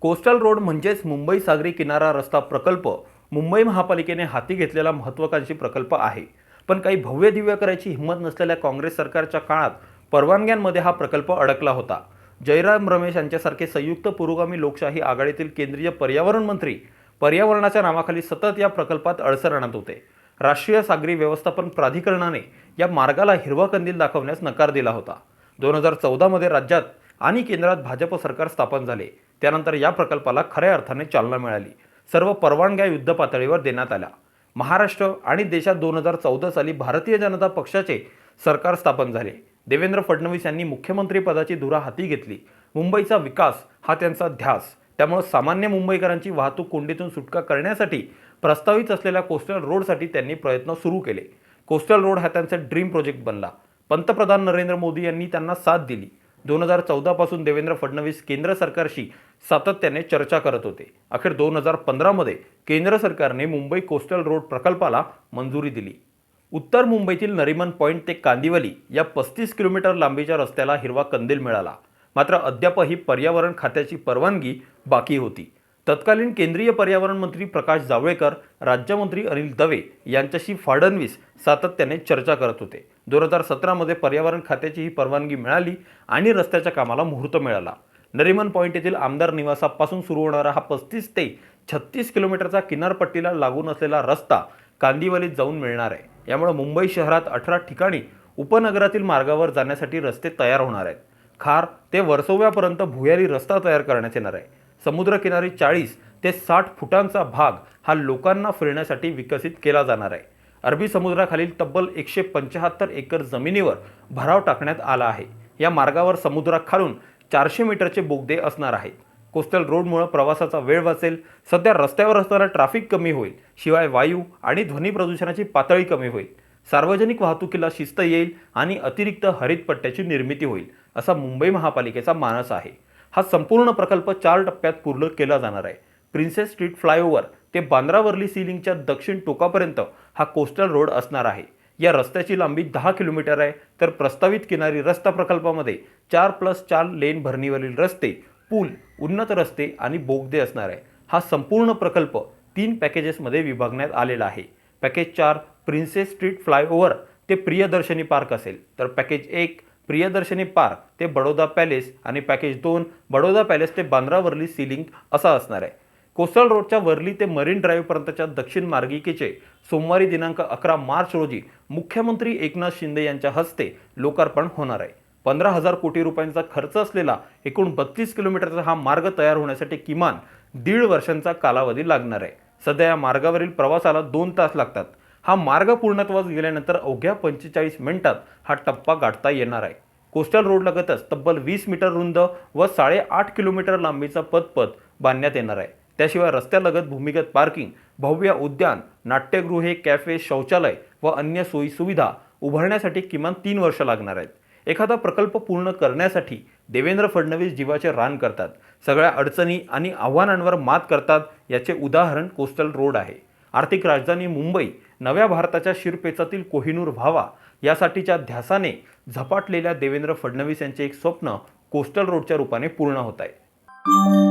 Coastal road म्हणजेच मुंबई सागरी किनारा रस्ता प्रकल्प मुंबई महापालिकेने हाती घेतलेला महत्त्वाकांक्षी प्रकल्प आहे. पण काही भव्य दिव्य करायची हिंमत नसलेल्या काँग्रेस सरकारच्या काळात परवानग्यांमध्ये हा प्रकल्प अडकला होता. जयराम रमेश यांच्यासारखे संयुक्त पुरोगामी लोकशाही आघाडीतील केंद्रीय पर्यावरण मंत्री पर्यावरणाच्या नावाखाली सतत या प्रकल्पात अडसर आणत होते. राष्ट्रीय सागरी व्यवस्थापन प्राधिकरणाने या मार्गाला हिरवा कंदील दाखवण्यास नकार दिला होता. दोन हजार चौदामध्ये राज्यात आणि केंद्रात भाजप सरकार स्थापन झाले. त्यानंतर या प्रकल्पाला खऱ्या अर्थाने चालना मिळाली. सर्व परवानग्या युद्ध पातळीवर देण्यात आल्या. महाराष्ट्र आणि देशात दोन हजार चौदा साली भारतीय जनता पक्षाचे सरकार स्थापन झाले. देवेंद्र फडणवीस यांनी मुख्यमंत्रीपदाची धुरा हाती घेतली. मुंबईचा विकास हा त्यांचा ध्यास. त्यामुळे सामान्य मुंबईकरांची वाहतूक कोंडीतून सुटका करण्यासाठी प्रस्तावित असलेल्या कोस्टल रोडसाठी त्यांनी प्रयत्न सुरू केले. कोस्टल रोड हा त्यांचा ड्रीम प्रोजेक्ट बनला. पंतप्रधान नरेंद्र मोदी यांनी त्यांना साथ दिली. दोन हजार चौदापासून देवेंद्र फडणवीस केंद्र सरकारशी सातत्याने चर्चा करत होते. अखेर दोन हजार पंधरामध्ये केंद्र सरकारने मुंबई कोस्टल रोड प्रकल्पाला मंजुरी दिली. उत्तर मुंबईतील नरिमन पॉईंट ते कांदिवली या पस्तीस किलोमीटर लांबीच्या रस्त्याला हिरवा कंदील मिळाला. मात्र अद्यापही पर्यावरण खात्याची परवानगी बाकी होती. तत्कालीन केंद्रीय पर्यावरण मंत्री प्रकाश जावळेकर राज्यमंत्री अनिल दवे यांच्याशी फडणवीस सातत्याने चर्चा करत होते. दोन हजार सतरामध्ये पर्यावरण खात्याची ही परवानगी मिळाली आणि रस्त्याच्या कामाला मुहूर्त मिळाला. नरिमन पॉईंट येथील आमदार निवासापासून सुरू होणारा हा पस्तीस ते छत्तीस किलोमीटरचा किनारपट्टीला लागून असलेला रस्ता कांदिवलीत जाऊन मिळणार आहे. यामुळे मुंबई शहरात अठरा ठिकाणी उपनगरातील मार्गावर जाण्यासाठी रस्ते तयार होणार आहेत. खार ते वर्सोव्यापर्यंत भुयारी रस्ता तयार करण्यात येणार आहे. समुद्रकिनारी चाळीस ते साठ फुटांचा भाग हा लोकांना फिरण्यासाठी विकसित केला जाणार आहे. अरबी समुद्राखालील तब्बल एकशे पंच्याहत्तर एकर जमिनीवर भराव टाकण्यात आला आहे. या मार्गावर समुद्राखालून चारशे मीटरचे बोगदे असणार आहेत. कोस्टल रोडमुळे प्रवासाचा वेळ वाचेल. सध्या रस्त्यावर असणारा ट्रॅफिक कमी होईल. शिवाय वायू आणि ध्वनी प्रदूषणाची पातळी कमी होईल. सार्वजनिक वाहतुकीला शिस्त येईल आणि अतिरिक्त हरितपट्ट्याची निर्मिती होईल असा मुंबई महापालिकेचा मानस आहे. हा संपूर्ण प्रकल्प चार टप्प्यात पूर्ण केला जाणार आहे. प्रिन्सेस स्ट्रीट फ्लायओव्हर ते बांद्रावर्ली सिलिंगच्या दक्षिण टोकापर्यंत हा कोस्टल रोड असणार आहे. या रस्त्याची लांबी दहा किलोमीटर आहे. तर प्रस्तावित किनारी रस्ता प्रकल्पामध्ये चार प्लस चार लेन भरणीवरील रस्ते पूल उन्नत रस्ते आणि बोगदे असणार आहे. हा संपूर्ण प्रकल्प तीन पॅकेजेसमध्ये विभागण्यात आलेला आहे. पॅकेज चार प्रिन्सेस स्ट्रीट फ्लायओव्हर ते प्रियदर्शनी पार्क असेल. तर पॅकेज एक प्रियदर्शनी पार्क ते बडोदा पॅलेस आणि पॅकेज दोन बडोदा पॅलेस ते बांद्रा वरली सिलिंग असा असणार आहे. कोस्टल रोडच्या वरली ते मरीन ड्राईव्हपर्यंतच्या दक्षिण मार्गिकेचे सोमवारी दिनांक अकरा मार्च रोजी मुख्यमंत्री एकनाथ शिंदे यांच्या हस्ते लोकार्पण होणार आहे. पंधरा हजार कोटी रुपयांचा खर्च असलेला एकूण बत्तीस किलोमीटरचा हा मार्ग तयार होण्यासाठी किमान दीड वर्षांचा कालावधी लागणार आहे. सध्या या मार्गावरील प्रवासाला दोन तास लागतात. हा मार्ग पूर्णत्वास गेल्यानंतर अवघ्या पंचेचाळीस मिनिटात हा टप्पा गाठता येणार आहे. कोस्टल रोडलगतच तब्बल वीस मीटर रुंद व साडेआठ किलोमीटर लांबीचा पदपथ बांधण्यात येणार आहे. त्याशिवाय रस्त्यालगत भूमिगत पार्किंग भव्य उद्यान नाट्यगृहे कॅफे शौचालय व अन्य सोयीसुविधा उभारण्यासाठी किमान तीन वर्ष लागणार आहेत. एखादा प्रकल्प पूर्ण करण्यासाठी देवेंद्र फडणवीस जीवाचे रान करतात. सगळ्या अडचणी आणि आव्हानांवर मात करतात याचे उदाहरण कोस्टल रोड आहे. आर्थिक राजधानी मुंबई नव्या भारताच्या शिरपेचातील कोहिनूर व्हावा यासाठीच्या ध्यासाने झपाटलेल्या देवेंद्र फडणवीस यांचे एक स्वप्न कोस्टल रोडच्या रूपाने पूर्ण होत आहे.